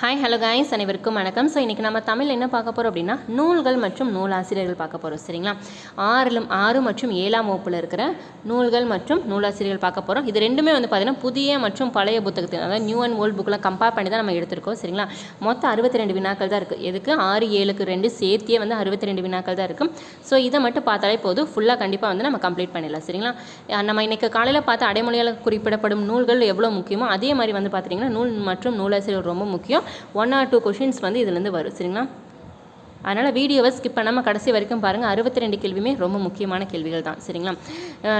Hi hello guys அனைவருக்கும் வணக்கம். So இன்றைக்கி நம்ம தமிழ் என்ன பார்க்க போகிறோம் அப்படின்னா நூல்கள் மற்றும் நூலாசிரியர்கள் பார்க்க போகிறோம் சரிங்களா? ஆறிலும் ஆறு மற்றும் ஏழாம் வகுப்பில் இருக்கிற நூல்கள் மற்றும் நூலாசிரியர்கள் பார்க்க போகிறோம் இது ரெண்டுமே வந்து பார்த்திங்கன்னா புதிய மற்றும் பழைய புத்தகத்தில் அதாவது நியூ அண்ட் ஓல்டு புக்கெலாம் கம்பேர் பண்ணி தான் நம்ம எடுத்திருக்கோம். சரிங்களா? மொத்தம் அறுபத்தி ரெண்டு வினாக்கள் தான் இருக்குது எதுக்கு? ஆறு ஏழுக்கு ரெண்டு சேர்த்தியே வந்து அறுபத்தி ரெண்டு வினாக்கள் தான் இருக்கும் ஸோ இதை மட்டும் பார்த்தாலே போதும். ஃபுல்லாக கண்டிப்பாக வந்து நம்ம கம்ப்ளீட் பண்ணிடலாம். சரிங்களா? நம்ம இன்றைக்கி காலையில் பார்த்து அடைமொழியால் குறிப்பிடப்படும் நூல்கள் எவ்வளோ முக்கியமோ அதே மாதிரி வந்து பார்த்திங்கன்னா நூல் மற்றும் நூலாசிரியர் ரொம்ப முக்கியம். ஒன் ஆர் டூ கொஷின்ஸ் வந்து இதுலேருந்து வரும். சரிங்களா? அதனால் வீடியோவை ஸ்கிப் பண்ணாமல் கடைசி வரைக்கும் பாருங்கள் அறுபத்தி ரெண்டு கேள்வியுமே ரொம்ப முக்கியமான கேள்விகள் தான். சரிங்களா?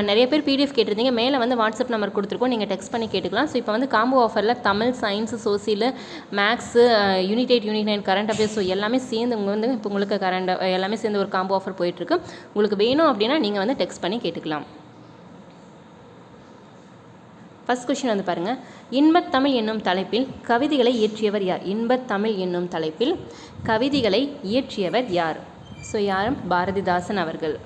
நிறைய பேர் பிடிஎஃப் கேட்டிருந்தீங்க. மேலே வந்து வாட்ஸ்அப் நம்பர் கொடுத்துருக்கோம். நீங்கள் டெக்ஸ்ட் பண்ணி கேட்டுக்கலாம். ஸோ இப்போ வந்து காம்போ ஆஃபரில் Tamil science social maths unit eight unit nine current affairs so எல்லாமே சேர்ந்து உங்கள் வந்து இப்போ உங்களுக்கு கரண்ட் எல்லாமே சேர்ந்து ஒரு காம்போ ஆஃபர் போயிட்டுருக்கு. உங்களுக்கு வேணும் அப்படின்னா நீங்கள் வந்து டெக்ஸ்ட் பண்ணி கேட்டுக்கலாம். ஃபர்ஸ்ட் கொஷின் வந்து பாருங்கள் இன்பத்தமிழ் என்னும் தலைப்பில் கவிதைகளை இயற்றியவர் யார்? இன்பத்தமிழ் என்னும் தலைப்பில் கவிதைகளை இயற்றியவர் யார்? ஸோ யாரும் பாரதிதாசன் அவர்கள்.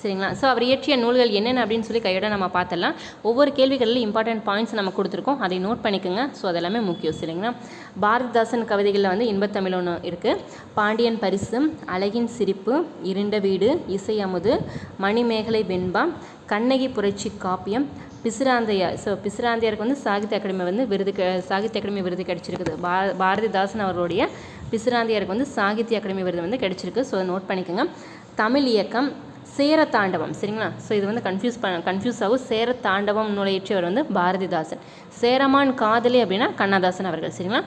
சரிங்களா? ஸோ அவர் இயற்றிய நூல்கள் என்னென்ன அப்படின்னு சொல்லி கையோட நம்ம பார்த்தலாம் ஒவ்வொரு கேள்விகளில் இம்பார்ட்டன்ட் பாயிண்ட்ஸ் நம்ம கொடுத்துருக்கோம். அதை நோட் பண்ணிக்கோங்க. ஸோ அதெல்லாமே முக்கியம். சரிங்களா? பாரதிதாசன் கவிதைகளில் வந்து இன்பத்தமிழ் ஒன்று இருக்குது பாண்டியன் பரிசு அழகின் சிரிப்பு இருண்ட வீடு இசை அமுது மணிமேகலை வெண்பா கண்ணகி புரட்சி காப்பியம் பிசுராந்தையா ஸோ பிசுராந்தையாருக்கு வந்து சாகித்ய அகாடமி வந்து விருது க சாகித்ய அகாடமி விருது கிடச்சிருக்குது. பா பாரதிதாசன் அவருடைய பிசுராந்தையாருக்கு வந்து சாகித்ய அகாடமி விருது வந்து கிடச்சிருக்கு. ஸோ நோட் பண்ணிக்கோங்க. தமிழ் இயக்கம் சேர தாண்டவம் சரிங்களா? ஸோ இது வந்து கன்ஃபியூஸ் பண்ண கன்ஃபியூஸ் ஆகும். சேர தாண்டவம் நுழையற்றியவர் வந்து பாரதிதாசன். சேரமான் காதலி அப்படின்னா கண்ணதாசன் அவர்கள் சரிங்களா?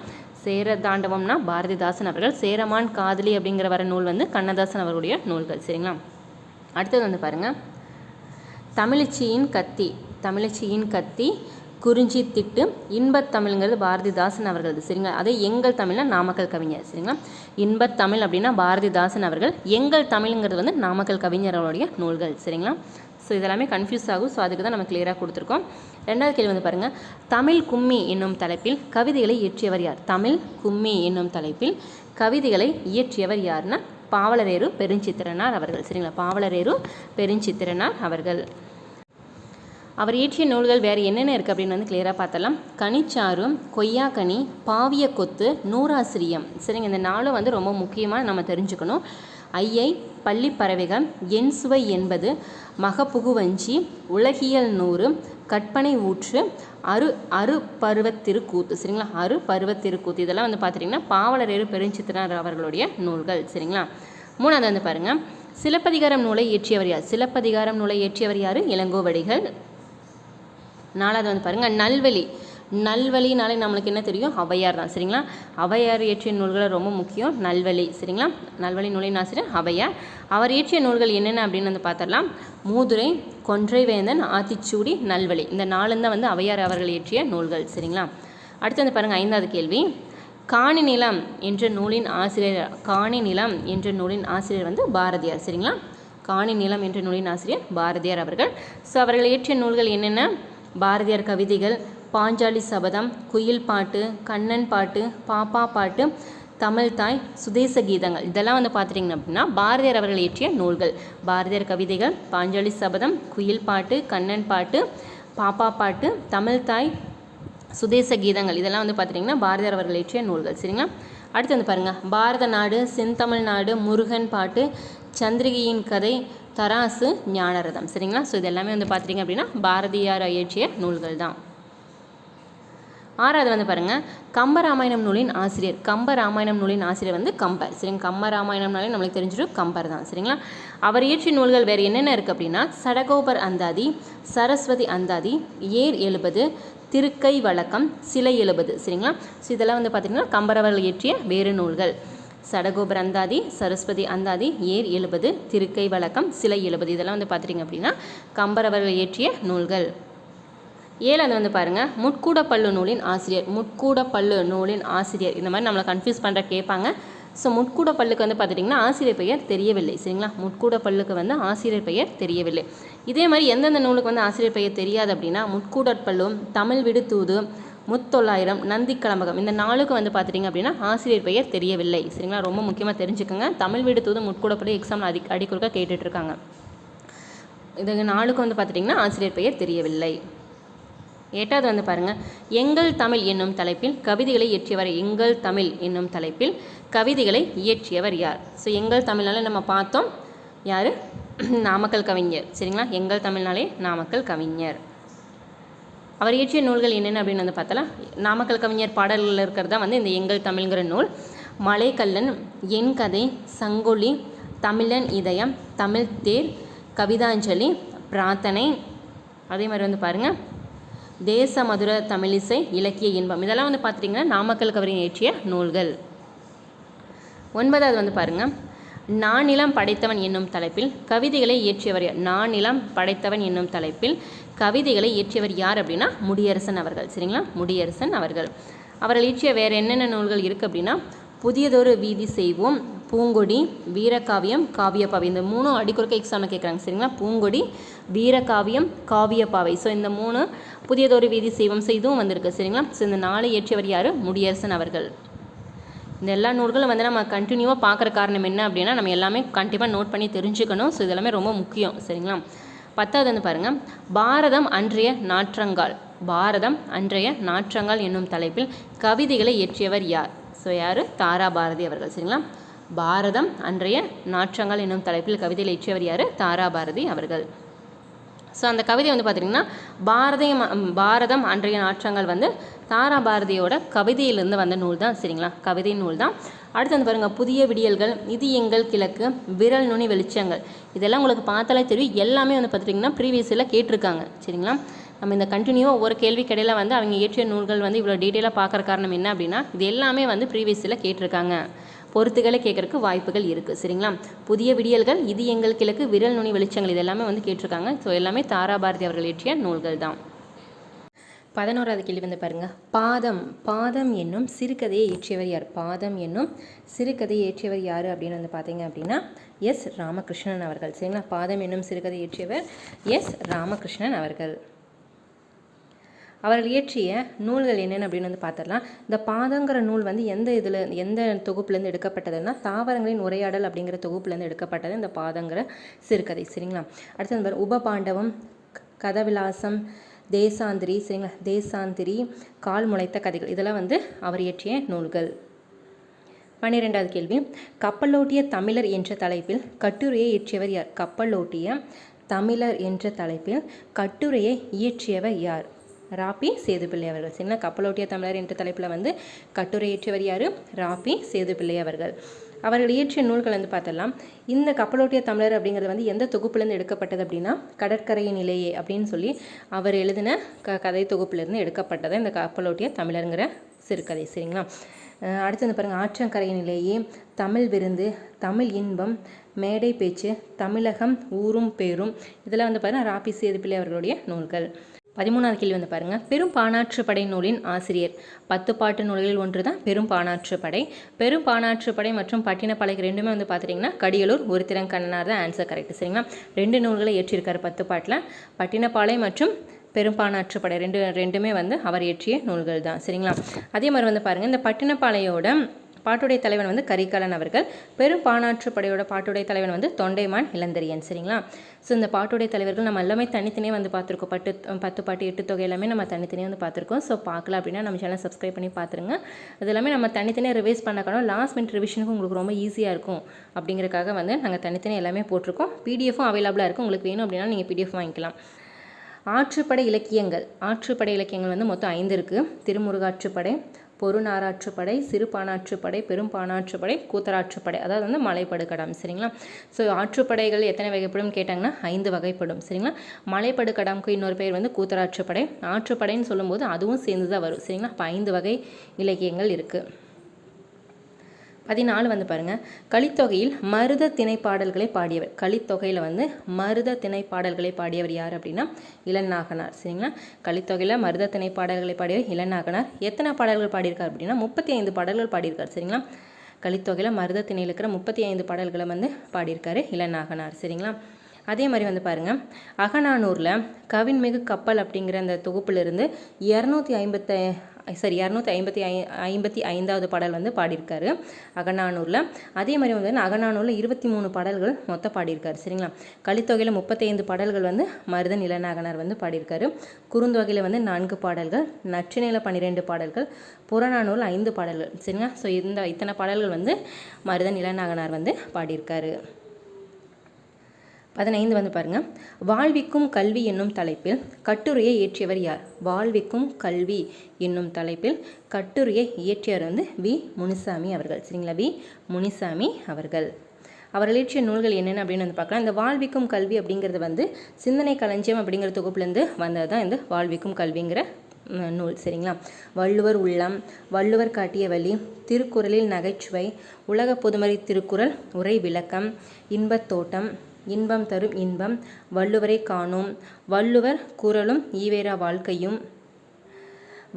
சேர தாண்டவம்னா பாரதிதாசன் அவர்கள். சேரமான் காதலி அப்படிங்கிற வர நூல் வந்து கண்ணதாசன் அவருடைய நூல்கள் சரிங்களா? அடுத்தது வந்து பாருங்கள் தமிழிச்சியின் கத்தி. தமிழச்சியின் கத்தி குறிஞ்சி திட்டு இன்பத் தமிழ்ங்கிறது பாரதிதாசன் அவர்களது. சரிங்களா? அதே எங்கள் தமிழ்னா நாமக்கல் கவிஞர். சரிங்களா? இன்பத் தமிழ் அப்படின்னா பாரதிதாசன் அவர்கள். எங்கள் தமிழ்ங்கிறது வந்து நாமக்கல் கவிஞர்களுடைய நூல்கள். சரிங்களா? ஸோ இதெல்லாமே கன்ஃபியூஸ் ஆகும். ஸோ அதுக்கு தான் நம்ம கிளியராக கொடுத்துருக்கோம். ரெண்டாவது கேள்வி வந்து பாருங்கள் தமிழ் கும்மி என்னும் தலைப்பில் கவிதைகளை இயற்றியவர் யார்? தமிழ் கும்மி என்னும் தலைப்பில் கவிதைகளை இயற்றியவர் யாருன்னா பாவலரேரு பெருஞ்சித்திரனார் அவர்கள். சரிங்களா? பாவலரேரு பெருஞ்சித்திரனார் அவர்கள். அவர் இயற்றிய நூல்கள் வேறு என்னென்ன இருக்குது அப்படின்னு வந்து கிளியராக பார்த்தலாம் கனிச்சாறு கொய்யாக்கனி பாவிய கொத்து நூறாசிரியம். சரிங்க இந்த நாளும் வந்து ரொம்ப முக்கியமாக நம்ம தெரிஞ்சுக்கணும். ஐயை பள்ளி பறவைகள் என் சுவை என்பது மகப்புகுவஞ்சி உலகியல் நூறு கற்பனை ஊற்று அரு அரு பருவத்திருக்கூத்து. சரிங்களா? அரு பருவத்திருக்கூத்து. இதெல்லாம் வந்து பார்த்துட்டிங்கன்னா பாவலரேறு பெருஞ்சித்திரனார் அவர்களுடைய நூல்கள். சரிங்களா? மூணாவது வந்து பாருங்கள் சிலப்பதிகாரம் நூலை இயற்றியவர் யார்? சிலப்பதிகாரம் நூலை இயற்றியவர் யார்? இளங்கோவடிகள். நாலாவது வந்து பாருங்கள் நல்வழி. நல்வழினாலே நம்மளுக்கு என்ன தெரியும்? அவையார் தான் சரிங்களா? அவையார் இயற்றிய நூல்களை ரொம்ப முக்கியம் நல்வழி சரிங்களா? நல்வழி நூலின் ஆசிரியர் அவையார். அவர் இயற்றிய நூல்கள் என்னென்ன அப்படின்னு வந்து பார்த்தரலாம் மூதுரை கொன்றைவேந்தன் ஆத்திச்சூடி நல்வழி. இந்த நாலும் தான் வந்து அவையார் அவர்கள் இயற்றிய நூல்கள் சரிங்களா? அடுத்து வந்து பாருங்கள் ஐந்தாவது கேள்வி. காணி நிலம் என்ற நூலின் ஆசிரியர் காணி நிலம் என்ற நூலின் ஆசிரியர் வந்து பாரதியார் சரிங்களா? காணி நிலம் என்ற நூலின் ஆசிரியர் பாரதியார் அவர்கள். ஸோ அவர்கள் இயற்றிய நூல்கள் என்னென்ன? பாரதியார் கவிதைகள் பாஞ்சாலி சபதம் குயில் பாட்டு கண்ணன் பாட்டு பாப்பா பாட்டு தமிழ்தாய் சுதேச கீதங்கள். இதெல்லாம் வந்து பார்த்துட்டிங்க அப்படின்னா பாரதியார் அவர்கள் இயற்றிய நூல்கள். பாரதியார் கவிதைகள் பாஞ்சாலி சபதம் குயில் பாட்டு கண்ணன் பாட்டு பாப்பா பாட்டு தமிழ்தாய் சுதேச கீதங்கள். இதெல்லாம் வந்து பார்த்துட்டிங்கன்னா பாரதியார் அவர்கள் இயற்றிய நூல்கள். சரிங்களா? அடுத்து வந்து பாருங்கள் பாரத நாடு செந்தமிழ்நாடு முருகன் பாட்டு சந்திரிகையின் கதை தராசு ஞானரதம். சரிங்களா? ஸோ இது எல்லாமே வந்து பார்த்துட்டிங்க அப்படின்னா பாரதியார் இயற்றிய நூல்கள் தான். ஆறாவது வந்து பாருங்கள் கம்பராமாயணம் நூலின் ஆசிரியர். கம்பராமாயணம் நூலின் ஆசிரியர் வந்து கம்பர். சரிங்க? கம்பராமாயணம்னாலே நம்மளுக்கு தெரிஞ்சிடும் கம்பர் தான். சரிங்களா? அவர் இயற்றிய நூல்கள் வேறு என்னென்ன இருக்குது அப்படின்னா சடகோபர் அந்தாதி சரஸ்வதி அந்தாதி ஏர் எழுபது திருக்கை வழக்கம் சிலை எழுபது. சரிங்களா? ஸோ இதெல்லாம் வந்து பார்த்திங்கன்னா கம்பரவர்கள் இயற்றிய வேறு நூல்கள். சடகோபர் அந்தாதி சரஸ்வதி அந்தாதி ஏர் எழுபது திருக்கை வழக்கம் சிலை எழுபது. இதெல்லாம் வந்து பார்த்துட்டிங்க அப்படின்னா கம்பர் அவர்கள் இயற்றிய நூல்கள். ஏழாவது வந்து பாருங்கள் முட்கூட பல்லு நூலின் ஆசிரியர். முட்கூட பல்லு நூலின் ஆசிரியர். இந்த மாதிரி நம்மளை கன்ஃபியூஸ் பண்ணுற கேட்பாங்க. ஸோ முட்கூட பல்லுக்கு வந்து பார்த்துட்டிங்கன்னா ஆசிரியர் பெயர் தெரியவில்லை. சரிங்களா? முட்கூட பல்லுக்கு வந்து ஆசிரியர் பெயர் தெரியவில்லை. இதே மாதிரி எந்தெந்த நூலுக்கு வந்து ஆசிரியர் பெயர் தெரியாது அப்படின்னா முட்கூடற் பல்லும் தமிழ் விடுத்தூது முத்தொள்ளாயிரம் நந்தி கலம்பகம். இந்த நாளுக்கு வந்து பார்த்துட்டிங்க அப்படின்னா ஆசிரியர் பெயர் தெரியவில்லை. சரிங்களா? ரொம்ப முக்கியமாக தெரிஞ்சுக்கோங்க. தமிழ் வீடு தூது முட்கூடப்படி எக்ஸாமில் அடி அடிக்குறுக்க கேட்டுட்ருக்காங்க. இது நாளுக்கு வந்து பார்த்துட்டிங்கன்னா ஆசிரியர் பெயர் தெரியவில்லை. எட்டாவது வந்து பாருங்கள் எங்கள் தமிழ் என்னும் தலைப்பில் கவிதைகளை இயற்றியவர் எங்கள் தமிழ் என்னும் தலைப்பில் கவிதைகளை இயற்றியவர் யார்? ஸோ எங்கள் தமிழ்னால நம்ம பார்த்தோம். யார்? நாமக்கல் கவிஞர். சரிங்களா? எங்கள் தமிழ்னாலே நாமக்கல் கவிஞர். அவர் இயற்றிய நூல்கள் என்னென்ன அப்படின்னு வந்து பார்த்தலாம் நாமக்கல் கவிஞர் பாடல்களில் இருக்கிறது தான் வந்து இந்த எங்கள் தமிழ்ங்கிற நூல். மலைக்கல்லன் என் கதை சங்கொலி தமிழன் இதயம் தமிழ் தேர் கவிதாஞ்சலி பிரார்த்தனை. அதே மாதிரி வந்து பாருங்கள் தேச மதுர தமிழிசை இலக்கிய இன்பம். இதெல்லாம் வந்து பார்த்துட்டிங்கன்னா நாமக்கல் கவிஞர் இயற்றிய நூல்கள். ஒன்பதாவது வந்து பாருங்கள் நானிலம் படைத்தவன் என்னும் தலைப்பில் கவிதைகளை இயற்றியவர் நானிலம் படைத்தவன் என்னும் தலைப்பில் கவிதைகளை இயற்றியவர் யார் அப்படின்னா முடியரசன் அவர்கள். சரிங்களா? முடியரசன் அவர்கள். அவர்கள் இயற்றிய வேறு என்னென்ன நூல்கள் இருக்குது அப்படின்னா புதியதொரு வீதி செய்வோம் பூங்கொடி வீரகாவியம் காவியப்பாவை. இந்த மூணும் அடிக்குறுக்க எக்ஸாமில் கேட்குறாங்க சரிங்களா? பூங்கொடி வீரகாவியம் காவியப்பாவை. ஸோ இந்த மூணு புதியதொரு வீதி செய்வோம். ஸோ இதுவும் வந்திருக்கு. சரிங்களா? ஸோ இந்த நாளை இயற்றியவர் யார்? முடியரசன் அவர்கள். இந்த எல்லா நூல்களும் வந்து நம்ம கண்டினியூவாக பார்க்குற காரணம் என்ன அப்படின்னா நம்ம எல்லாமே கண்டிப்பாக நோட் பண்ணி தெரிஞ்சுக்கணும். ஸோ இதெல்லாமே ரொம்ப முக்கியம். சரிங்களா? பத்தாவது வந்து பாருங்கள் பாரதம் அன்றைய நாற்றங்கால். பாரதம் அன்றைய நாற்றங்கால் என்னும் தலைப்பில் கவிதைகளை இயற்றியவர் யார்? ஸோ யார்? தாரா பாரதி அவர்கள். சரிங்களா? பாரதம் அன்றைய நாற்றங்கள் என்னும் தலைப்பில் கவிதையில் இயற்றியவர் யார்? தாரா பாரதி அவர்கள். ஸோ அந்த கவிதை வந்து பார்த்திங்கன்னா பாரதியம் பாரதம் அன்றைய நாற்றங்கள் வந்து தாரா பாரதியோட கவிதையிலிருந்து வந்த நூல் தான் சரிங்களா? கவிதை நூல் தான் அடுத்து வந்து பாருங்கள் புதிய விடியல்கள் இது எங்கள் கிழக்கு விரல் நுனி வெளிச்சங்கள். இதெல்லாம் உங்களுக்கு பார்த்தாலே தெரியும். எல்லாமே வந்து பார்த்துட்டிங்கன்னா ப்ரீவியஸில் கேட்டிருக்காங்க. சரிங்களா? நம்ம இந்த கண்டினியூவாக ஒவ்வொரு கேள்வி கடையில் வந்து அவங்க இயற்றிய நூல்கள் வந்து இவ்வளோ டீட்டெயிலாக பார்க்குற காரணம் என்ன அப்படின்னா இது எல்லாமே வந்து ப்ரீவியஸில் கேட்டிருக்காங்க. பொறுத்துகளை கேட்கறதுக்கு வாய்ப்புகள் இருக்குது சரிங்களா? புதிய விடியல்கள் இது எங்கள் கிழக்கு விரல் நுனி வெளிச்சங்கள் இது எல்லாமே வந்து கேட்டிருக்காங்க. ஸோ எல்லாமே தாரா பாரதி அவர்கள் இயற்றிய நூல்கள் தான். பதினோராவது கேள்வி வந்து பாருங்க. பாதம் பாதம் என்னும் சிறுகதையை இயற்றியவர் யார்? பாதம் என்னும் சிறுகதையை இயற்றியவர் யார் அப்படின்னு வந்து பார்த்தீங்க அப்படின்னா எஸ் ராமகிருஷ்ணன் அவர்கள். சரிங்களா? பாதம் என்னும் சிறுகதை இயற்றியவர் எஸ் ராமகிருஷ்ணன் அவர்கள். அவர்கள் இயற்றிய நூல்கள் என்னென்ன அப்படின்னு வந்து பார்த்துடலாம் இந்த பாதங்கிற நூல் வந்து எந்த இதில் எந்த தொகுப்புலேருந்து எடுக்கப்பட்டதுன்னா தாவரங்களின் உரையாடல் அப்படிங்கிற தொகுப்புலேருந்து எடுக்கப்பட்டது இந்த பாதங்கிற சிறுகதை. சரிங்களா? அடுத்தது உப பாண்டவம் உபபாண்டவம் கதவிலாசம் தேசாந்திரி சரிங்களா? தேசாந்திரி கால் முளைத்த கதைகள். இதெல்லாம் வந்து அவர் இயற்றிய நூல்கள். பன்னிரெண்டாவது கேள்வி. கப்பலோட்டிய தமிழர் என்ற தலைப்பில் கட்டுரையை இயற்றியவர் யார்? கப்பலோட்டிய தமிழர் என்ற தலைப்பில் கட்டுரையை இயற்றியவர் யார்? ராபி சேதுப்பிள்ளை அவர்கள். சரிங்களா? கப்பலோட்டிய தமிழர் என்ற தலைப்பில் வந்து கட்டுரை இயற்றியவர் யார்? ராபி சேதுப்பிள்ளை அவர்கள். அவர்கள் இயற்றிய நூல்கள் வந்து பார்த்தலாம். இந்த கப்பலோட்டிய தமிழர் அப்படிங்கிறது வந்து எந்த தொகுப்புலேருந்து எடுக்கப்பட்டது அப்படின்னா கடற்கரையின் நிலையே அப்படின்னு சொல்லி அவர் எழுதின க கதை தொகுப்புலேருந்து எடுக்கப்பட்டது இந்த கப்பலோட்டிய தமிழருங்கிற சிறுகதை. சரிங்களா? அடுத்து வந்து பாருங்கள் ஆற்றங்கரையினிலேயே தமிழ் விருந்து தமிழ் இன்பம் மேடை பேச்சு தமிழகம் ஊரும் பேரும் இதெல்லாம் வந்து பாருங்கள் ராபி சேதுப்பிள்ளை அவர்களுடைய நூல்கள். பதிமூணாவது கேள்வி வந்து பாருங்கள் பெரும் பாணாற்று படை நூலின் ஆசிரியர். பத்து பாட்டு நூல்களில் ஒன்று தான் பெரும் பாணாற்று படை. பெரும் பாணாற்று படை மற்றும் பட்டினப்பாளைக்கு ரெண்டுமே வந்து பார்த்துட்டிங்கன்னா கடியலூர் ஒருத்திரங்கண்ணனார் தான் ஆன்சர் கரெக்ட் சரிங்களா? ரெண்டு நூல்களை ஏற்றியிருக்காரு பத்து பாட்டில். பட்டினப்பாளை மற்றும் பெரும்பானாற்றுப்படை ரெண்டு ரெண்டுமே வந்து அவர் இயற்றிய நூல்கள் தான் சரிங்களா? அதே மாதிரி வந்து பாருங்கள் இந்த பட்டினப்பாளையோட பாட்டுடைய தலைவன் வந்து கரிகாலன் அவர்கள். பெரும் பாணாற்றுப்படையோட பாட்டுடைய தலைவன் வந்து தொண்டைமான் இளந்தரியன் சரிங்களா? ஸோ இந்த பாட்டுடைய தலைவர்கள் நம்ம எல்லாமே தனித்தனியாக வந்து பார்த்துருக்கோம். பட்டு பத்து பாட்டு எட்டு தொகை எல்லாமே நம்ம தனித்தனியாக வந்து பார்த்துருக்கோம். ஸோ பார்க்கல அப்படின்னா நம்ம சேனல் சப்ஸ்கிரைப் பண்ணி பார்த்துருங்க. அது எல்லாமே நம்ம தனித்தனியாக ரிவைஸ் பண்ணக்கணும் லாஸ்ட் மினிட் ரிவிஷனுக்கு உங்களுக்கு ரொம்ப ஈஸியாக இருக்கும். அப்படிங்கிறக்காக வந்து நாங்கள் தனித்தனியாக எல்லாமே போட்டிருக்கோம். பிடிஎஃபும் அவைலபிளாக இருக்கும் உங்களுக்கு வேணும் அப்படின்னா நீங்கள் பிடிஎஃப் வாங்கிக்கலாம். ஆற்றுப்படை இலக்கியங்கள். ஆற்றுப்படை இலக்கியங்கள் வந்து மொத்தம் ஐந்து இருக்குது திருமுருகாற்றுப்படை பொருநாராற்றுப்படை சிறுபானாற்றுப்படை பெரும்பானாற்றுப்படை கூத்தராற்றுப்படை அதாவது வந்து மலைப்படுகடம் சரிங்களா? ஸோ ஆற்றுப்படைகள் எத்தனை வகைப்படும் கேட்டாங்கன்னா ஐந்து வகைப்படும் சரிங்களா? மலைப்படுகடம்க்கு இன்னொரு பேர் வந்து கூத்தராற்றுப்படை ஆற்றுப்படைன்னு சொல்லும்போது அதுவும் சேர்ந்து தான் வரும் சரிங்களா? இப்போ ஐந்து வகை இலக்கியங்கள் இருக்குது பதினாலு வந்து பாருங்கள் கலித்தொகையில் மருத திணை பாடல்களை பாடியவர். கலித்தொகையில் வந்து மருத திணைப்பாடல்களை பாடியவர் யார் அப்படின்னா? இளநாகனார். சரிங்களா? கலித்தொகையில் மருத திணை பாடல்களை பாடியவர் இளநாகனார். எத்தனை பாடல்கள் பாடியிருக்கார் அப்படின்னா? முப்பத்தி ஐந்து பாடல்கள் பாடியிருக்கார். சரிங்களா? கலித்தொகையில் மருத திணையில் இருக்கிற முப்பத்தி ஐந்து பாடல்களை வந்து பாடியிருக்காரு இளநாகனார். சரிங்களா? அதே மாதிரி வந்து பாருங்கள் அகநானூரில் கவின்மிகு கப்பல் அப்படிங்கிற அந்த தொகுப்பிலிருந்து இரநூத்தி ஐம்பத்த சரி இரநூத்தி ஐம்பத்தி ஐ ஐம்பத்தி ஐந்தாவது பாடல் வந்து பாடியிருக்காரு அகநானூரில். அதே மாதிரி வந்து அகநானூரில் இருபத்தி மூணு பாடல்கள் மொத்தம் பாடியிருக்காரு சரிங்களா? கலித்தொகையில் முப்பத்தைந்து பாடல்கள் வந்து மருதன் இளநாகனார் வந்து பாடியிருக்காரு. குறுந்தொகையில் வந்து நான்கு பாடல்கள் நற்றினையில் பன்னிரெண்டு பாடல்கள் புறநானூரில் ஐந்து பாடல்கள் சரிங்களா? ஸோ இந்த இத்தனை பாடல்கள் வந்து மருதன் இளநாகனார் வந்து பாடியிருக்காரு. பதினைந்து வந்து பாருங்க. வாழ்விக்கும் கல்வி என்னும் தலைப்பில் கட்டுரையை இயற்றியவர் யார்? வாழ்விக்கும் கல்வி என்னும் தலைப்பில் கட்டுரையை இயற்றியவர் வந்து வி. முனிசாமி அவர்கள். சரிங்களா? வி. முனிசாமி அவர்கள். அவர் இயற்றிய நூல்கள் என்னென்ன அப்படின்னு வந்து பார்க்கலாம். இந்த வாழ்விக்கும் கல்வி அப்படிங்கிறது வந்து சிந்தனை களஞ்சியம் அப்படிங்கிற தொகுப்புலேருந்து வந்தது தான் இந்த வாழ்விக்கும் கல்விங்கிற நூல். சரிங்களா? வள்ளுவர் உள்ளம் வள்ளுவர் காட்டிய வழி திருக்குறளில் நகைச்சுவை உலக பொதுமறை திருக்குறள் உரை விளக்கம் இன்பத் தோட்டம் இன்பம் தரும் இன்பம் வள்ளுவரை காணோம். வள்ளுவர் குரலும் ஈவேரா வாழ்க்கையும்.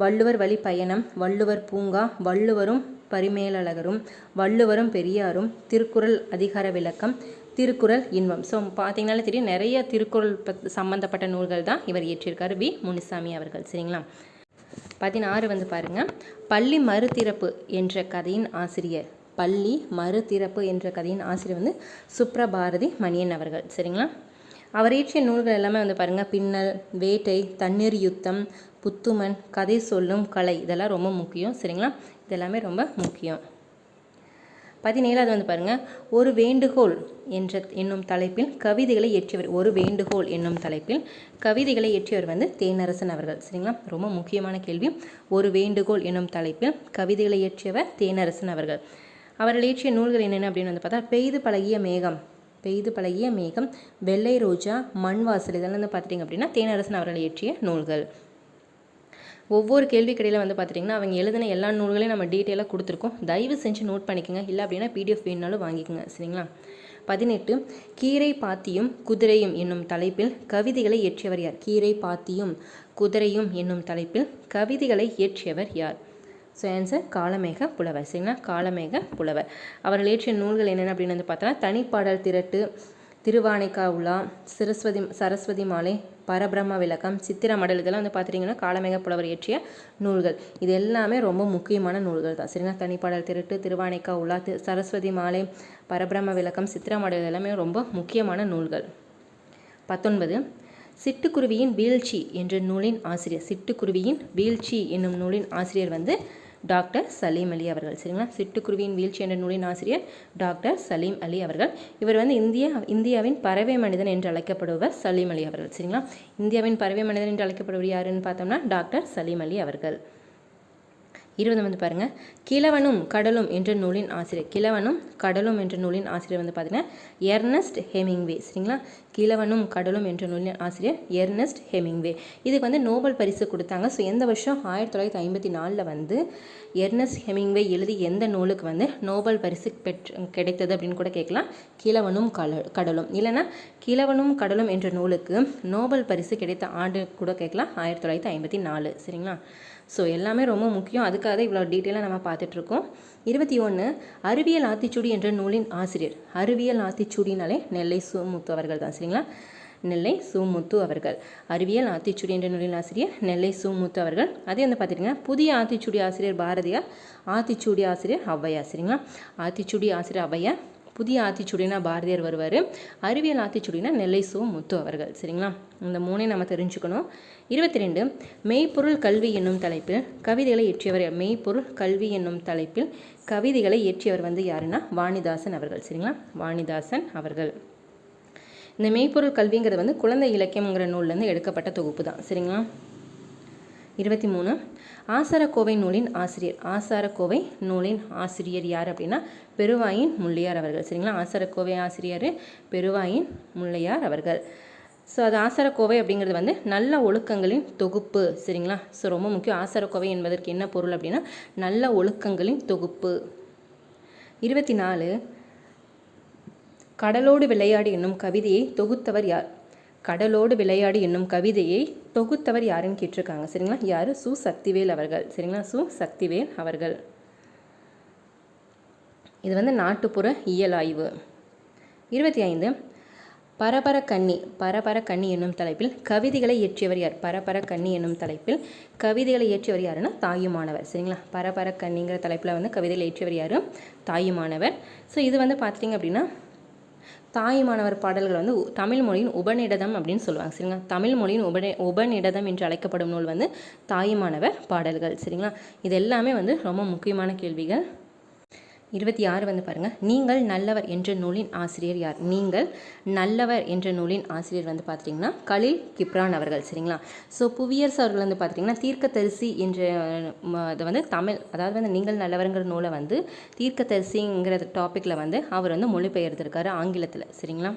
வள்ளுவர் வழி பயணம் வள்ளுவர் பூங்கா வள்ளுவரும் பரிமேலழகரும் வள்ளுவரும் பெரியாரும் திருக்குறள் அதிகார விளக்கம் திருக்குறள் இன்பம். ஸோ பார்த்தீங்கன்னாலே தெரியும் நிறைய திருக்குறள் பத் சம்மந்தப்பட்ட நூல்கள் தான் இவர் இயற்றியிருக்காரு வி. முனிசாமி அவர்கள் சரிங்களா? பதினாறு வந்து பாருங்க. பள்ளி மறுதிறப்பு என்ற கதையின் ஆசிரியர். பள்ளி மறுதிறப்பு என்ற கதையின் ஆசிரியர் வந்து சுப்ரபாரதி மணியன் அவர்கள். சரிங்களா? அவர் இயற்றிய நூல்கள் எல்லாமே வந்து பாருங்கள் பின்னல் வேட்டை தண்ணீர் யுத்தம் புத்துமன் கதை சொல்லும் கலை இதெல்லாம் ரொம்ப முக்கியம். சரிங்களா? இதெல்லாமே ரொம்ப முக்கியம். பதினேழாவது வந்து பாருங்கள் ஒரு வேண்டுகோள் என்ற என்னும் தலைப்பில் கவிதைகளை இயற்றியவர் ஒரு வேண்டுகோள் என்னும் தலைப்பில் கவிதைகளை இயற்றியவர் வந்து தேனரசன் அவர்கள். சரிங்களா? ரொம்ப முக்கியமான கேள்வி. ஒரு வேண்டுகோள் என்னும் தலைப்பில் கவிதைகளை இயற்றியவர் தேனரசன் அவர்கள். அவர்கள் இயற்றிய நூல்கள் என்னென்ன அப்படின்னு வந்து பார்த்தா பெய்து பழகிய மேகம் பெய்து பழகிய மேகம் வெள்ளை ரோஜா மண் வாசல் இதெல்லாம் வந்து பார்த்துட்டிங்க அப்படின்னா தேனரசன் அவர்கள் இயற்றிய நூல்கள். ஒவ்வொரு கேள்வி கடையில் வந்து பார்த்துட்டிங்கன்னா அவங்க எழுதின எல்லா நூல்களையும் நம்ம டீட்டெயிலாக கொடுத்துருக்கோம். தயவு செஞ்சு நோட் பண்ணிக்கோங்க. இல்லை அப்படின்னா பிடிஎஃப் வேணுனாலும் வாங்கிக்கோங்க. சரிங்களா? பதினெட்டு கீரை பாத்தியும் குதிரையும் என்னும் தலைப்பில் கவிதைகளை இயற்றியவர் யார்? கீரை பாத்தியும் குதிரையும் என்னும் தலைப்பில் கவிதைகளை இயற்றியவர் யார்? ஸோ ஆன்சர் காலமேக புலவர். சரிங்களா? காலமேக புலவர். அவர்கள் இயற்றிய நூல்கள் என்னென்ன அப்படின்னு வந்து பார்த்தோன்னா தனிப்பாடல் திரட்டு திருவானைக்கா உலா சரஸ்வதி சரஸ்வதி மாலை பரபிரம்ம விளக்கம் சித்திர மடல் இதெல்லாம் வந்து பார்த்துட்டிங்கன்னா காலமேக புலவர் இயற்றிய நூல்கள். இது எல்லாமே ரொம்ப முக்கியமான நூல்கள் தான். சரிங்களா? தனிப்பாடல் திரட்டு திருவானைக்கா உலா சரஸ்வதி மாலை பரபிரம்ம விளக்கம் சித்திரமடல் எல்லாமே ரொம்ப முக்கியமான நூல்கள். பத்தொன்பது சிட்டுக்குருவியின் வீழ்ச்சி என்ற நூலின் ஆசிரியர். சிட்டுக்குருவியின் வீழ்ச்சி என்னும் நூலின் ஆசிரியர் வந்து டாக்டர் சலீம் அலி அவர்கள். சரிங்களா? சிட்டுக்குருவியின் வீழ்ச்சி என்ற நூலின் ஆசிரியர் டாக்டர் சலீம் அலி அவர்கள். இவர் வந்து இந்திய இந்தியாவின் பறவை மனிதன் என்று அழைக்கப்படுபவர் சலீம் அலி அவர்கள். சரிங்களா? இந்தியாவின் பறவை மனிதன் என்று அழைக்கப்படுவர் யாருன்னு பார்த்தோம்னா டாக்டர் சலீம் அலி அவர்கள். இருபது வந்து பாருங்கள் கிழவனும் கடலும் என்ற நூலின் ஆசிரியர். கிழவனும் கடலும் என்ற நூலின் ஆசிரியர் வந்து பார்த்தீங்கன்னா எர்னஸ்ட் ஹெமிங்வே சரிங்களா? கிழவனும் கடலும் என்ற நூலின் ஆசிரியர் எர்னஸ்ட் ஹெமிங்வே இதுக்கு வந்து நோபல் பரிசு கொடுத்தாங்க. ஸோ எந்த வருஷம்? ஆயிரத்தி தொள்ளாயிரத்தி ஐம்பத்தி நாலில் வந்து எர்னஸ்ட் ஹெமிங்வே எழுதி எந்த நூலுக்கு வந்து நோபல் பரிசு பெற்று கிடைத்தது அப்படின்னு கூட கேட்கலாம். கிழவனும் கல கடலும். இல்லைன்னா கிழவனும் கடலும் என்ற நூலுக்கு நோபல் பரிசு கிடைத்த ஆண்டு கூட கேட்கலாம். ஆயிரத்தி தொள்ளாயிரத்தி ஐம்பத்தி நாலு. சரிங்களா? ஸோ எல்லாமே ரொம்ப முக்கியம். அதுக்காக தான் இவ்வளோ டீட்டெயிலாக நம்ம பார்த்துட்ருக்கோம். இருபத்தி ஒன்று அறிவியல் ஆத்திச்சூடி என்ற நூலின் ஆசிரியர். அறிவியல் ஆத்திச்சூடினாலே நெல்லை சுமுத்து அவர்கள் தான் சரிங்களா? நெல்லை சுமுத்து அவர்கள். அறிவியல் ஆத்திச்சுடி என்ற நூலின் ஆசிரியர் நெல்லை சுமுத்து அவர்கள். அதே வந்து பார்த்துட்டிங்கன்னா புதிய ஆத்திச்சுடி ஆசிரியர் பாரதியார் ஆத்திச்சூடி ஆசிரியர் ஔவையார் சரிங்களா? ஆத்திச்சுடி ஆசிரியர் ஔவையார் புதிய ஆத்திச்சூடினா பாரதியார் வருவார். அறிவியல் ஆத்திச்சூடினா நெல்லை சு முத்து அவர்கள். சரிங்களா? இந்த மூணையும் நம்ம தெரிஞ்சுக்கணும். இருபத்தி ரெண்டு மெய்ப்பொருள் கல்வி என்னும் தலைப்பில் கவிதைகளை இயற்றியவர் மெய்ப்பொருள் கல்வி என்னும் தலைப்பில் கவிதைகளை இயற்றியவர் வந்து யாருன்னா? வாணிதாசன் அவர்கள். சரிங்களா? வாணிதாசன் அவர்கள். இந்த மெய்ப்பொருள் கல்விங்கிறது வந்து குழந்தை இலக்கியம்ங்கிற நூல்லேருந்து எடுக்கப்பட்ட தொகுப்பு தான். சரிங்களா? இருபத்தி மூணு. ஆசாரக்கோவை நூலின் ஆசிரியர் ஆசாரக்கோவை நூலின் ஆசிரியர் யார் அப்படின்னா பெருவாயின் முள்ளையார் அவர்கள். சரிங்களா? ஆசாரக்கோவை ஆசிரியர் பெருவாயின் முள்ளையார் அவர்கள். ஸோ அது ஆசாரக்கோவை அப்படிங்கிறது வந்து நல்ல ஒழுக்கங்களின் தொகுப்பு. சரிங்களா? ஸோ ரொம்ப முக்கியம். ஆசாரக்கோவை என்பதற்கு என்ன பொருள் அப்படின்னா நல்ல ஒழுக்கங்களின் தொகுப்பு. இருபத்தி நாலு. கடலோடு விளையாடு என்னும் கவிதையை தொகுத்தவர் யார்? கடலோடு விளையாடு என்னும் கவிதையை தொகுத்தவர் யாருன்னு கேட்டிருக்காங்க. சரிங்களா? யார்? சு. சக்திவேல் அவர்கள். சரிங்களா? சு. சக்திவேல் அவர்கள். இது வந்து நாட்டுப்புற இயல் ஆய்வு இருபத்தி ஐந்து பரபர கன்னி பரபர கன்னி என்னும் தலைப்பில் கவிதைகளை இயற்றியவர் யார்? பரபர கன்னி என்னும் தலைப்பில் கவிதைகளை இயற்றியவர் யாருன்னா தாயுமானவர். சரிங்களா? பரபர கன்னிங்கிற தலைப்பில் வந்து கவிதைகளை இயற்றியவர் யார்? தாயுமானவர். ஸோ இது வந்து பார்த்துட்டிங்க அப்படின்னா தாயுமானவர் பாடல்கள் வந்து தமிழ் மொழியின் உபநிடதம் அப்படின்னு சொல்லுவாங்க. சரிங்களா? தமிழ் மொழியின் உபநி உபநிடதம் என்று அழைக்கப்படும் நூல் வந்து தாயுமானவர் பாடல்கள். சரிங்களா? இது எல்லாமே வந்து ரொம்ப முக்கியமான கேள்விகள். இருபத்தி ஆறு வந்து பாருங்கள் நீங்கள் நல்லவர் என்ற நூலின் ஆசிரியர் யார்? நீங்கள் நல்லவர் என்ற நூலின் ஆசிரியர் வந்து பார்த்துட்டிங்கன்னா கலில் கிப்ரான் அவர்கள். சரிங்களா? ஸோ புவியரசு அவர்கள் வந்து பார்த்துட்டிங்கன்னா தீர்க்கதரிசி என்ற ம, இது வந்து தமிழ் அதாவது வந்து நீங்கள் நல்லவருங்கிற நூலை வந்து தீர்க்கதரிசிங்கிற டாப்பிக்கில் வந்து அவர் வந்து மொழிபெயர்த்திருக்காரு ஆங்கிலத்தில். சரிங்களா?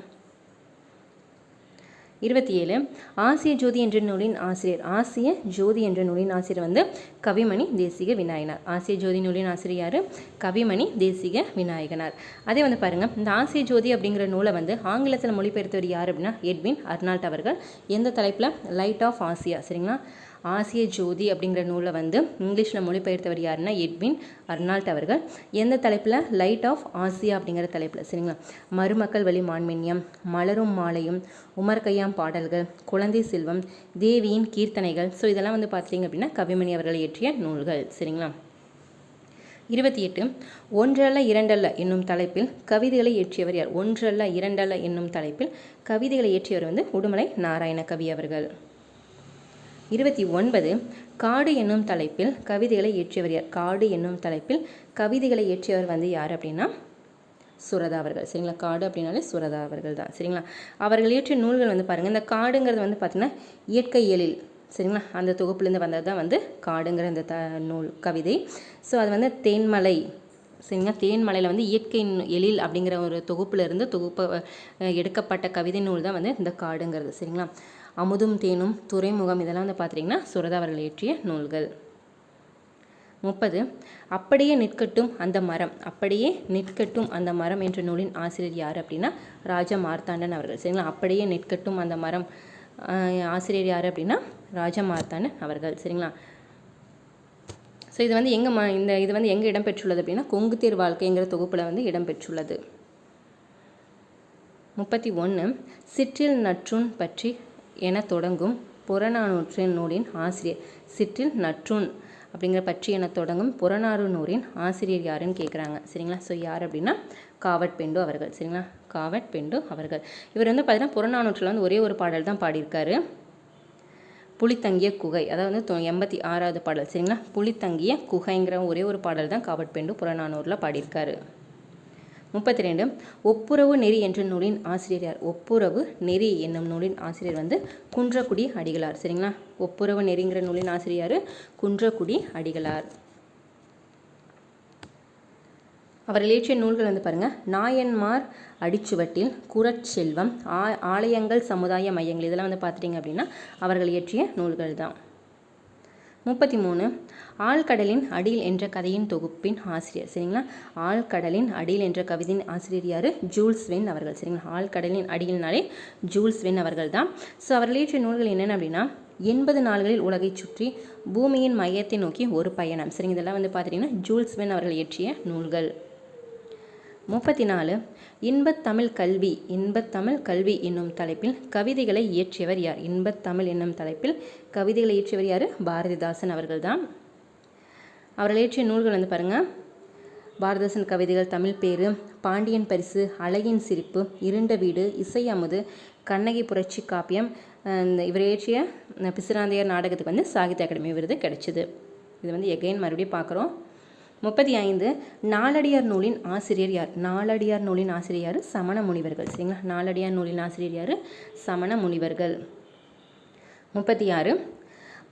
இருபத்தி ஏழு ஆசிய ஜோதி என்ற நூலின் ஆசிரியர் ஆசிய ஜோதி என்ற நூலின் ஆசிரியர் வந்து கவிமணி தேசிக விநாயகனார். ஆசிய ஜோதி நூலின் ஆசிரியர் யார்? கவிமணி தேசிக விநாயகனார். அதே வந்து பாருங்க இந்த ஆசிய ஜோதி அப்படிங்கிற நூலை வந்து ஆங்கிலத்தில் மொழிபெயர்த்தவர் யார் அப்படின்னா எட்வின் அர்னால்ட் அவர்கள். எந்த தலைப்பில்? லைட் ஆஃப் ஆசியா சரிங்களா? ஆசிய ஜோதி அப்படிங்கிற நூலை வந்து இங்கிலீஷில் மொழிபெயர்த்தவர் யாருன்னா எட்வின் அர்னால்ட் அவர்கள். எந்த தலைப்பில்? லைட் ஆஃப் ஆசியா அப்படிங்கிற தலைப்பில். சரிங்களா? மருமக்கள் வழி மான்மின்யம் மலரும் மாலையும் உமர் கையாம் பாடல்கள் குழந்தை செல்வம் தேவியின் கீர்த்தனைகள். ஸோ இதெல்லாம் வந்து பார்த்தீங்க அப்படின்னா கவிமணி அவர்கள் இயற்றிய நூல்கள். சரிங்களா? இருபத்தி எட்டு. ஒன்றல்ல இரண்டல்ல என்னும் தலைப்பில் கவிதைகளை இயற்றியவர் யார்? ஒன்றல்ல இரண்டல்ல என்னும் தலைப்பில் கவிதைகளை இயற்றியவர் வந்து உடுமலை நாராயண கவி அவர்கள். இருபத்தி ஒன்பது காடு என்னும் தலைப்பில் கவிதைகளை இயற்றியவர் யார்? காடு என்னும் தலைப்பில் கவிதைகளை இயற்றியவர் வந்து யார் அப்படின்னா? சுரதா அவர்கள். சரிங்களா? காடு அப்படின்னாலே சுரதா அவர்கள் தான். சரிங்களா? அவர்கள் இயற்றிய நூல்கள் வந்து பாருங்கள் இந்த காடுங்கிறது வந்து பார்த்திங்கன்னா இயற்கை எழில். சரிங்களா? அந்த தொகுப்புலேருந்து வந்தது தான் வந்து காடுங்கிற அந்த த நூல் கவிதை. ஸோ அது வந்து தேன்மலை. சரிங்களா? தேன்மலையில் வந்து இயற்கை எழில் அப்படிங்கிற ஒரு தொகுப்புலேருந்து தொகுப்பு எடுக்கப்பட்ட கவிதை நூல் தான் வந்து இந்த காடுங்கிறது. சரிங்களா? அமுதும் தேனும் துறைமுகம் இதெல்லாம் வந்து பார்த்திங்கன்னா சுரதா அவர்கள் இயற்றிய நூல்கள். முப்பது அப்படியே நிற்கட்டும் அந்த மரம் அப்படியே நிற்கட்டும் அந்த மரம் என்ற நூலின் ஆசிரியர் யார் அப்படின்னா ராஜா மார்த்தாண்டன் அவர்கள். சரிங்களா? அப்படியே நிற்கட்டும் அந்த மரம் ஆசிரியர் யார் அப்படின்னா ராஜா மார்த்தாண்டன் அவர்கள். சரிங்களா? ஸோ இது வந்து எங்கே ம இந்த இது வந்து எங்கே இடம்பெற்றுள்ளது அப்படின்னா கொங்குத்தேர் வாழ்க்கைங்கிற தொகுப்பில் வந்து இடம்பெற்றுள்ளது முப்பத்தி ஒன்று சிற்றில் நற்றுண் பற்றி என தொடங்கும் புறநானூற்றின் நூலின் ஆசிரியர் சிற்றில் நற்றூன் அப்படிங்கிற பற்றி என தொடங்கும் புறநாறு நூலின் ஆசிரியர் யாருன்னு கேட்குறாங்க சரிங்களா? ஸோ யார் அப்படின்னா காவட் பெண்டு அவர்கள். சரிங்களா? காவட் பெண்டு அவர்கள். இவர் வந்து பார்த்தீங்கன்னா புறநானூற்றில் வந்து ஒரே ஒரு பாடல் தான் பாடியிருக்காரு. புலித்தங்கிய குகை. அதாவது வந்து தொ- எண்பத்தி ஆறாவது பாடல். சரிங்களா? புலித்தங்கிய குகைங்கிற ஒரே ஒரு பாடல் தான் காவட்பெண்டு புறநானூரில் பாடியிருக்காரு. முப்பத்தி ரெண்டு ஒப்புரவு நெறி என்ற நூலின் ஆசிரியர் யார்? ஒப்புரவு நெறி என்னும் நூலின் ஆசிரியர் வந்து குன்றக்குடி அடிகளார். சரிங்களா? ஒப்புரவு நெறிங்கிற நூலின் ஆசிரியர் குன்றக்குடி அடிகளார். அவர்கள் இயற்றிய நூல்கள் வந்து பாருங்கள் நாயன்மார் அடிச்சுவட்டில் குரட்செல்வம் ஆ ஆலயங்கள் சமுதாய மையங்கள் இதெல்லாம் வந்து பார்த்துட்டிங்க அப்படின்னா அவர்கள் இயற்றிய நூல்கள் தான். முப்பத்தி மூணு. ஆழ்கடலின் அடியில் என்ற கதையின் தொகுப்பின் ஆசிரியர் சரிங்களா? ஆழ்கடலின் அடியில் என்ற கவிதையின் ஆசிரியர் யார்? ஜூல்ஸ் வென் அவர்கள் சரிங்களா? ஆழ்கடலின் அடியில்னாலே ஜூல்ஸ் வென் அவர்கள் தான் ஸோ அவர்கள் இயற்றிய நூல்கள் என்னென்ன அப்படின்னா எண்பது நாள்களில் உலகைச் சுற்றி பூமியின் மையத்தை நோக்கி ஒரு பயணம். சரிங்க இதெல்லாம் வந்து பார்த்துட்டிங்கன்னா ஜூல்ஸ் வென் அவர்கள் இயற்றிய நூல்கள். முப்பத்தி நாலு இன்பத்தமிழ் கல்வி இன்பத்தமிழ் கல்வி என்னும் தலைப்பில் கவிதைகளை இயற்றியவர் யார்? இன்பத்தமிழ் என்னும் தலைப்பில் கவிதைகளை இயற்றியவர் யார்? பாரதிதாசன் அவர்கள்தான். அவர்கள் இயற்றிய நூல்கள் வந்து பாருங்கள் பாரதிதாசன் கவிதைகள் தமிழ் பேரு பாண்டியன் பரிசு அழகின் சிரிப்பு இருண்ட வீடு இசை அமுது கண்ணகி புரட்சி காப்பியம் இந்த இவர் இயற்றிய பிசுராந்தையர் பிசிராந்தையர் நாடகத்துக்கு வந்து சாகித்ய அகாடமி விருது கிடைச்சிது. இது வந்து எகைன் மறுபடியும் பார்க்குறோம். முப்பத்தி ஐந்து நாலடியார் நூலின் ஆசிரியர் யார்? நாலடியார் நூலின் ஆசிரியர் யார்? சமண முனிவர்கள். சரிங்களா? நாலடியார் நூலின் ஆசிரியர் யார்? சமண முனிவர்கள். முப்பத்தி ஆறு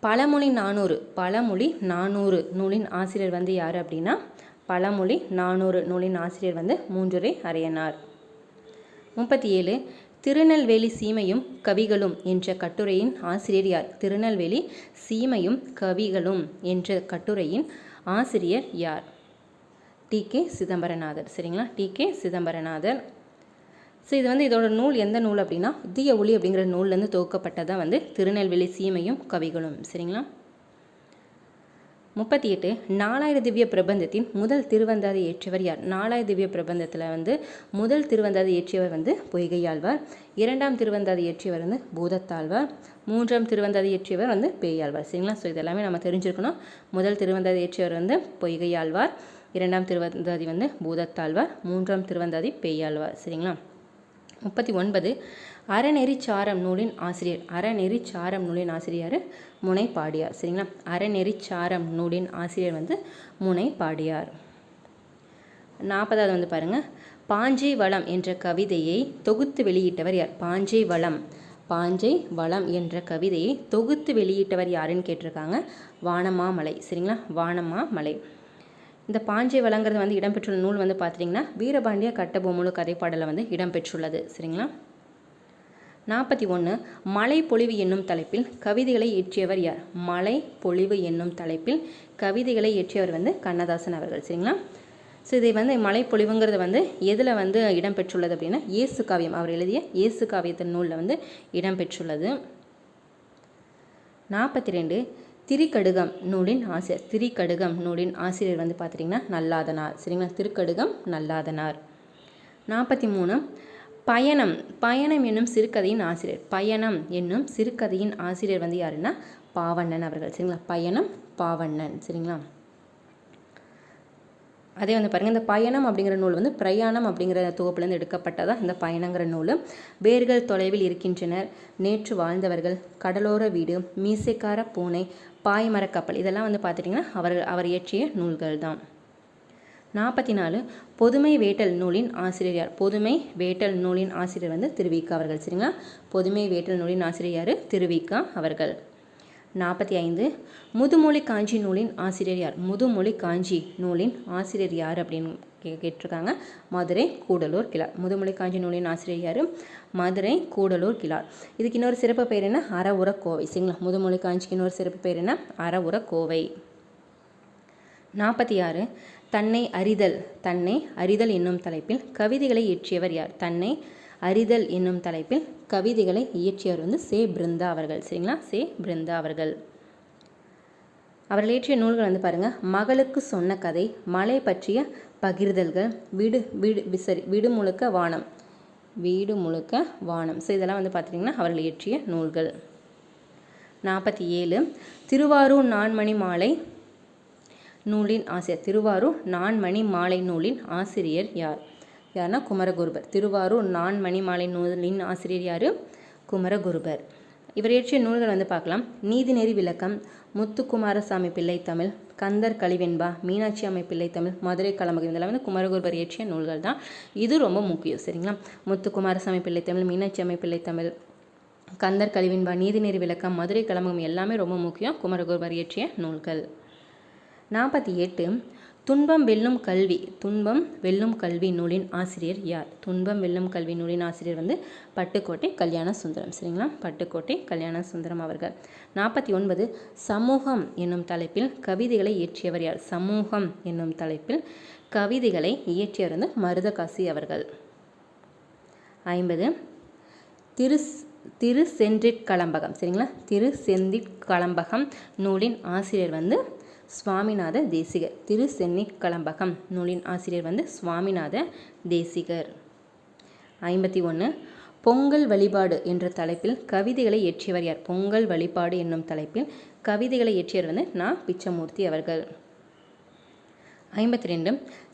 பழமொழி நானூறு. பழமொழி நானூறு நூலின் ஆசிரியர் வந்து யார் அப்படின்னா பழமொழி நானூறு நூலின் ஆசிரியர் வந்து மூன்றுரை அரையனார். முப்பத்தி ஏழு திருநெல்வேலி சீமையும் கவிகளும் என்ற கட்டுரையின் ஆசிரியர் யார்? திருநெல்வேலி சீமையும் கவிகளும் என்ற கட்டுரையின் ஆசிரியர் யார்? டி. கே. சிதம்பரநாதர். சரிங்களா? டி. கே. சிதம்பரநாதன் ஸோ இது வந்து இதோட நூல் எந்த நூல் அப்படின்னா தீய ஒளி அப்படிங்கிற நூல்லேருந்து தொகுக்கப்பட்டதான் வந்து திருநெல்வேலி சீமையும் கவிகளும். சரிங்களா? முப்பத்தி எட்டு நாலாயிர திவ்ய பிரபந்தத்தின் முதல் திருவந்தாதி இயற்றியவர் யார்? நாலாயிர திவ்ய பிரபந்தத்தில் வந்து முதல் திருவந்தாதி இயற்றியவர் வந்து பொய்கையாழ்வார். இரண்டாம் திருவந்தாதி இயற்றியவர் வந்து பூதத்தாழ்வார். மூன்றாம் திருவந்தாதி இயற்றியவர் வந்து பேயாழ்வார். சரிங்களா? ஸோ இதெல்லாமே நம்ம தெரிஞ்சிருக்கணும். முதல் திருவந்தாதி இயற்றியவர் வந்து பொய்கையாழ்வார். இரண்டாம் திருவந்தாதி வந்து பூதத்தாழ்வார். மூன்றாம் திருவந்தாதி பேயாழ்வார். சரிங்களா? முப்பத்தி ஒன்பது அறநெறிச்சாரம் நூலின் ஆசிரியர் அறநெறிச்சாரம் நூலின் ஆசிரியர் முனை பாடியார் சரிங்களா? அறநெறிச்சாரம் நூலின் ஆசிரியர் வந்து முனை பாடியார் நாற்பதாவது வந்து பாருங்கள் பாஞ்சை வளம் என்ற கவிதையை தொகுத்து வெளியிட்டவர் யார்? பாஞ்சை வளம் பாஞ்சை வளம் என்ற கவிதையை தொகுத்து வெளியிட்டவர் யாருன்னு கேட்டிருக்காங்க? வானமாமலை. சரிங்களா? வானமாமலை. இந்த பாஞ்சை வளங்கிறது வந்து இடம்பெற்றுள்ள நூல் வந்து பார்த்துட்டிங்கன்னா வீரபாண்டிய கட்டபொம்மனு கதைப்பாடலில் வந்து இடம்பெற்றுள்ளது. சரிங்களா? நாற்பத்தி ஒன்று மலை பொழிவு என்னும் தலைப்பில் கவிதைகளை இயற்றியவர் யார்? மலை பொழிவு என்னும் தலைப்பில் கவிதைகளை இயற்றியவர் வந்து கண்ணதாசன் அவர்கள் சரிங்களா? ஸோ இதை வந்து மலைப்பொழிவுங்கிறது வந்து எதில் வந்து இடம்பெற்றுள்ளது அப்படின்னா இயேசு காவியம் அவர் எழுதிய இயேசு காவியத்தின் நூலில் வந்து இடம்பெற்றுள்ளது. நாற்பத்தி ரெண்டு திரிகடுகம் நூலின் ஆசிரியர். திரிகடுகம் நூலின் ஆசிரியர் வந்து பார்த்துட்டிங்கன்னா நல்லாதனார் சரிங்களா? திருக்கடுகம் நல்லாதனார். நாற்பத்தி மூணு பயணம். பயணம் என்னும் சிறுகதையின் ஆசிரியர். பயணம் என்னும் சிறுகதையின் ஆசிரியர் வந்து யாருன்னா பாவண்ணன் அவர்கள். சரிங்களா? பயணம் பாவண்ணன். சரிங்களா? அதே வந்து பாருங்கள் இந்த பயணம் அப்படிங்கிற நூல் வந்து பிரயாணம் அப்படிங்கிற தொகுப்புலேருந்து எடுக்கப்பட்டதாக இந்த பயணங்கிற நூல். வேர்கள் தொலைவில் இருக்கின்றனர். நேற்று வாழ்ந்தவர்கள். கடலோர வீடு. மீசைக்கார பூனை. பாய்மரக்கப்பல் இதெல்லாம் வந்து பார்த்துட்டிங்கன்னா அவர் அவர் இயற்றிய நூல்கள் தான் நாற்பத்தி நாலு பொதுமை வேட்டல் நூலின் ஆசிரியர். யார் பொதுமை வேட்டல் நூலின் ஆசிரியர் வந்து திருவிக்கா அவர்கள் சரிங்களா? பொதுமை வேட்டல் நூலின் ஆசிரியர் யார் திருவிக்கா அவர்கள். நாற்பத்தி ஐந்து முதுமொழி காஞ்சி நூலின் ஆசிரியர் யார்? முதுமொழி காஞ்சி நூலின் ஆசிரியர் யார் அப்படின்னு கே கேட்டிருக்காங்க. மதுரை கூடலூர் கிளார் முதுமொழி காஞ்சி நூலின் ஆசிரியர் யார்? மதுரை கூடலூர் கிளார் இதுக்கு இன்னொரு சிறப்பு பேர் என்ன? அறவுர கோவை சரிங்களா? முதுமொழி காஞ்சிக்கு இன்னொரு சிறப்பு பேர் என்ன? அறவுர கோவை. நாற்பத்தி ஆறு தன்னை அறிதல் தன்னை அறிதல் என்னும் தலைப்பில் கவிதைகளை இயற்றியவர் யார்? தன்னை அறிதல் என்னும் தலைப்பில் கவிதைகளை இயற்றியவர் வந்து சே. பிருந்தா அவர்கள். சரிங்களா? சே. பிருந்தா அவர்கள். அவர்கள் இயற்றிய நூல்கள் வந்து பாருங்கள் மகளுக்கு சொன்ன கதை மலை பற்றிய பகிர்தல்கள் வீடு வீடு சரி வீடு முழுக்க வானம். வீடு முழுக்க வானம். ஸோ இதெல்லாம் வந்து பார்த்திங்கன்னா அவர்கள் இயற்றிய நூல்கள். நாற்பத்தி ஏழு. திருவாரூர் நான்மணி மாலை நூலின் ஆசிரியர். திருவாரூர் நான்மணி மாலை நூலின் ஆசிரியர் யார்? யாருன்னா குமரகுருபர். திருவாரூர் நான்மணி மாலை நூலின் ஆசிரியர் யார்? குமரகுருபர். இவர் இயற்றிய நூல்கள் வந்து பார்க்கலாம். நீதிநெறி விளக்கம் முத்துக்குமாரசாமி பிள்ளை தமிழ் கந்தர் கலிவெண்பா மீனாட்சி அம்மை பிள்ளை தமிழ் மதுரை கலம்பகம் இதெல்லாம் வந்து குமரகுருபர் இயற்றிய நூல்கள் தான். இது ரொம்ப முக்கியம் சரிங்களா? முத்துக்குமாரசாமி பிள்ளை தமிழ் மீனாட்சி அம்மை பிள்ளை தமிழ் கந்தர் கலிவெண்பா நீதிநெறி விளக்கம் மதுரை கலம்பகம் எல்லாமே ரொம்ப முக்கியம் குமரகுருபர் இயற்றிய நூல்கள். நாற்பத்தி எட்டு துன்பம் வெல்லும் கல்வி துன்பம் வெல்லும் கல்வி நூலின் ஆசிரியர் யார்? துன்பம் வெல்லும் கல்வி நூலின் ஆசிரியர் வந்து பட்டுக்கோட்டை கல்யாண சுந்தரம் சரிங்களா? பட்டுக்கோட்டை கல்யாண சுந்தரம் அவர்கள். நாற்பத்தி ஒன்பது சமூகம் என்னும் தலைப்பில் கவிதைகளை இயற்றியவர் யார்? சமூகம் என்னும் தலைப்பில் கவிதைகளை இயற்றியவர் வந்து மருதகாசி அவர்கள். ஐம்பது திரு திரு சென்றிற் கலம்பகம் சரிங்களா? திரு செந்திற் கலம்பகம் நூலின் ஆசிரியர் வந்து சுவாமிநாத தேசிகர். திரு சென்னிக்கலம்பகம் நூலின் ஆசிரியர் வந்து சுவாமிநாத தேசிகர். ஐம்பத்தி ஒன்று பொங்கல் வழிபாடு என்ற தலைப்பில் கவிதைகளை இயற்றியவர் யார்? பொங்கல் வழிபாடு என்னும் தலைப்பில் கவிதைகளை இயற்றியவர் வந்து நா. பிச்சமூர்த்தி அவர்கள். ஐம்பத்தி ரெண்டு.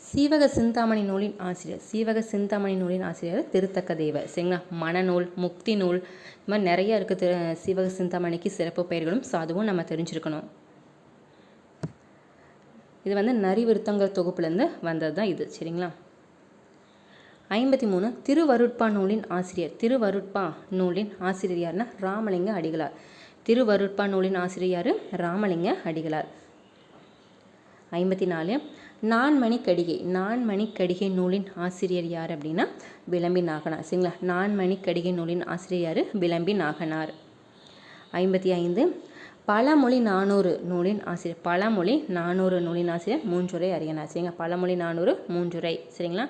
சீவக சிந்தாமணி நூலின் ஆசிரியர். சீவக சிந்தாமணி நூலின் ஆசிரியர் திருத்தக்க தேவர் சரிங்களா? மனநூல் முக்தி நூல் இது மாதிரி நிறைய இருக்குது திரு சீவக சிந்தாமணிக்கு சிறப்பு பெயர்களும் சாதுவும் நம்ம தெரிஞ்சிருக்கணும். இது வந்து நரிவிருத்தங்கள் தொகுப்புலேருந்து வந்தது தான் இது சரிங்களா? ஐம்பத்தி மூணு திருவருட்பா நூலின் ஆசிரியர். திருவருட்பா நூலின் ஆசிரியர் யாருன்னா? ராமலிங்க அடிகளார். திருவருட்பா நூலின் ஆசிரியர் யார்? ராமலிங்க அடிகளார். ஐம்பத்தி நாலு நான்மணி கடிகை நான்மணி கடிகை நூலின் ஆசிரியர் யார் அப்படின்னா? விளம்பி நாகனார் சரிங்களா? நான்மணி கடிகை நூலின் ஆசிரியர் யார்? விளம்பி நாகனார். ஐம்பத்தி ஐந்து பழமொழி நானூறு நூலின் ஆசிரியர். பழமொழி நானூறு நூலின் ஆசிரியர் மூன்றுரை அரியனார். சரிங்களா பழமொழி நானூறு மூன்றுரை. சரிங்களா?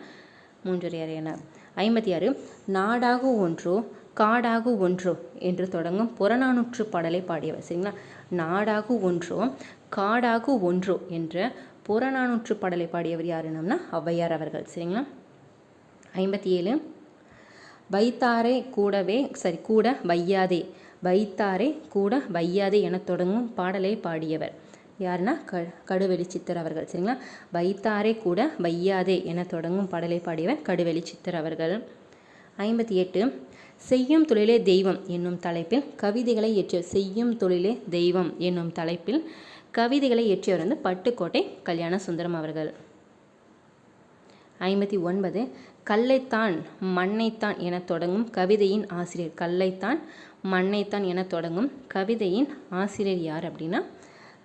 மூன்றுரை அரியனார். ஐம்பத்தி ஆறு நாடாகு ஒன்றோ காடாகு ஒன்றோ என்று தொடங்கும் புறநானூற்று பாடலை பாடியவர். சரிங்களா? நாடாகு ஒன்றோ காடாகு ஒன்றோ என்ற புறநானூற்று பாடலை பாடியவர் யாருனம்னா ஔவையார் அவர்கள். சரிங்களா? ஐம்பத்தி ஏழு வைத்தாரே கூடவே சரி கூட வையாதே வைத்தாரே கூட வையாதே என தொடங்கும் பாடலை பாடியவர். யாருன்னா? க கடுவெளி சித்தர் அவர்கள். சரிங்களா? வைத்தாரே கூட வையாதே என தொடங்கும் பாடலை பாடியவர் கடுவெளி சித்தர் அவர்கள். ஐம்பத்தி எட்டு. செய்யும் தொழிலே தெய்வம் என்னும் தலைப்பில் கவிதைகளை இயற்றிய செய்யும் தொழிலே தெய்வம் என்னும் தலைப்பில் கவிதைகளை இயற்றியவர் வந்து பட்டுக்கோட்டை கல்யாண சுந்தரம் அவர்கள். ஐம்பத்தி ஒன்பது கல்லைத்தான் மண்ணைத்தான் என தொடங்கும் கவிதையின் ஆசிரியர். கல்லைத்தான் மண்ணைத்தான் என தொடங்கும் கவிதையின் ஆசிரியர் யார் அப்படின்னா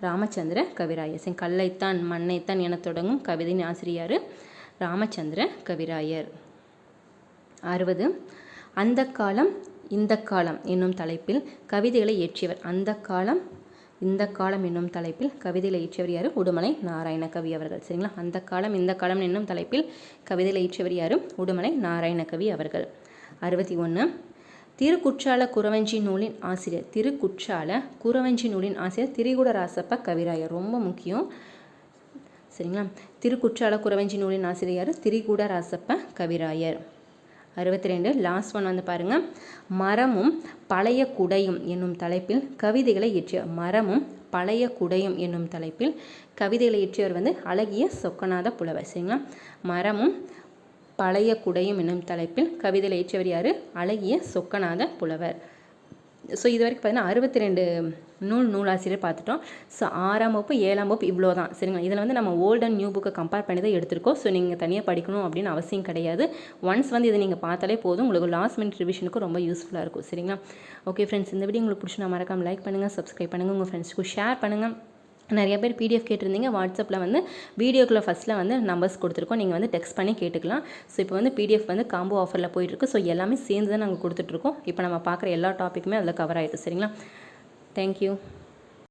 ராமச்சந்திர கவிராயர். கல்லைத்தான் மண்ணைத்தான் என தொடங்கும் கவிதையின் ஆசிரியர் ராமச்சந்திர கவிராயர். அறுபது அந்த காலம் இந்த காலம் என்னும் தலைப்பில் கவிதைகளை இயற்றியவர். அந்த காலம் இந்த காலம் என்னும் தலைப்பில் கவிதையில் இயற்றியவர் யார்? உடுமலை நாராயண கவி அவர்கள். சரிங்களா? அந்த காலம் இந்த காலம் என்னும் தலைப்பில் கவிதையில் இயற்றியவர் யார்? உடுமலை நாராயண கவி அவர்கள். அறுபத்தி ஒன்று திருக்குற்றால குறவஞ்சி நூலின் ஆசிரியர். திருக்குற்றால குறவஞ்சி நூலின் ஆசிரியர் திரிகுடராசப்ப கவிராயர். ரொம்ப முக்கியம். சரிங்களா? திருக்குற்றால குறவஞ்சி நூலின் ஆசிரியர் திரிகுடராசப்ப கவிராயர். அறுபத்தி ரெண்டு லாஸ்ட் ஒன் வந்து பாருங்கள் மரமும் பழைய குடையும் என்னும் தலைப்பில் கவிதைகளை இயற்றிய மரமும் பழைய குடையும் என்னும் தலைப்பில் கவிதைகளை இயற்றியவர் வந்து அழகிய சொக்கநாத புலவர் சரிங்களா? மரமும் பழைய குடையும் என்னும் தலைப்பில் கவிதைகளை இயற்றியவர் யார்? அழகிய சொக்கநாத புலவர். ஸோ இது வரைக்கும் பார்த்தீங்கன்னா அறுபத்தி ரெண்டு நூல் நூலாசிரியர் பார்த்துட்டோம். ஸோ ஆறாம் வகுப்பு ஏழாம் வகுப்பு இவ்வளோ தான் சரிங்களா? இதில் வந்து நம்ம ஓல்டு அண்ட் நியூ புக்கை கம்பேர் பண்ணி தான் எடுத்திருக்கோம். ஸோ நீங்கள் தனியாக படிக்கணும் அப்படின்னு அவசியம் கிடையாது. ஒன்ஸ் வந்து இதை நீங்கள் பார்த்தாலே போதும். உங்களுக்கு லாஸ்ட் மினிட் ரிவிஷனுக்கு ரொம்ப யூஸ்ஃபுல்லாக இருக்கும். சரிங்களா? ஓகே ஃப்ரெண்ட்ஸ் இந்த வீடியோ உங்களுக்கு பிடிச்சி நான் மறக்காமல் லைக் பண்ணுங்கள் சப்ஸ்கிரைப் பண்ணுங்கள் உங்கள் ஃப்ரெண்ட்ஸ்க்கு ஷேர் பண்ணுங்கள் நிறைய பேர் பிடிஎஃப் கேட்டிருந்தீங்க. வாட்ஸ்அப்பில் வந்து வீடியோக்குள்ள ஃபஸ்ட்டில் வந்து நம்பர்ஸ் கொடுத்துருக்கோம். நீங்கள் வந்து டெக்ஸ்ட் பண்ணி கேட்டுக்கலாம். ஸோ இப்போ வந்து பிடிஎஃப் வந்து காம்போ ஆஃபரில் போயிட்டுருக்கு ஸோ எல்லாமே சேர்ந்து தான் நாங்கள் கொடுத்துட்ருக்கோம் இப்போ நம்ம பார்க்குற எல்லா டாப்பிக்குமே அதில் கவர் ஆகிடும் சரிங்களா? Thank you.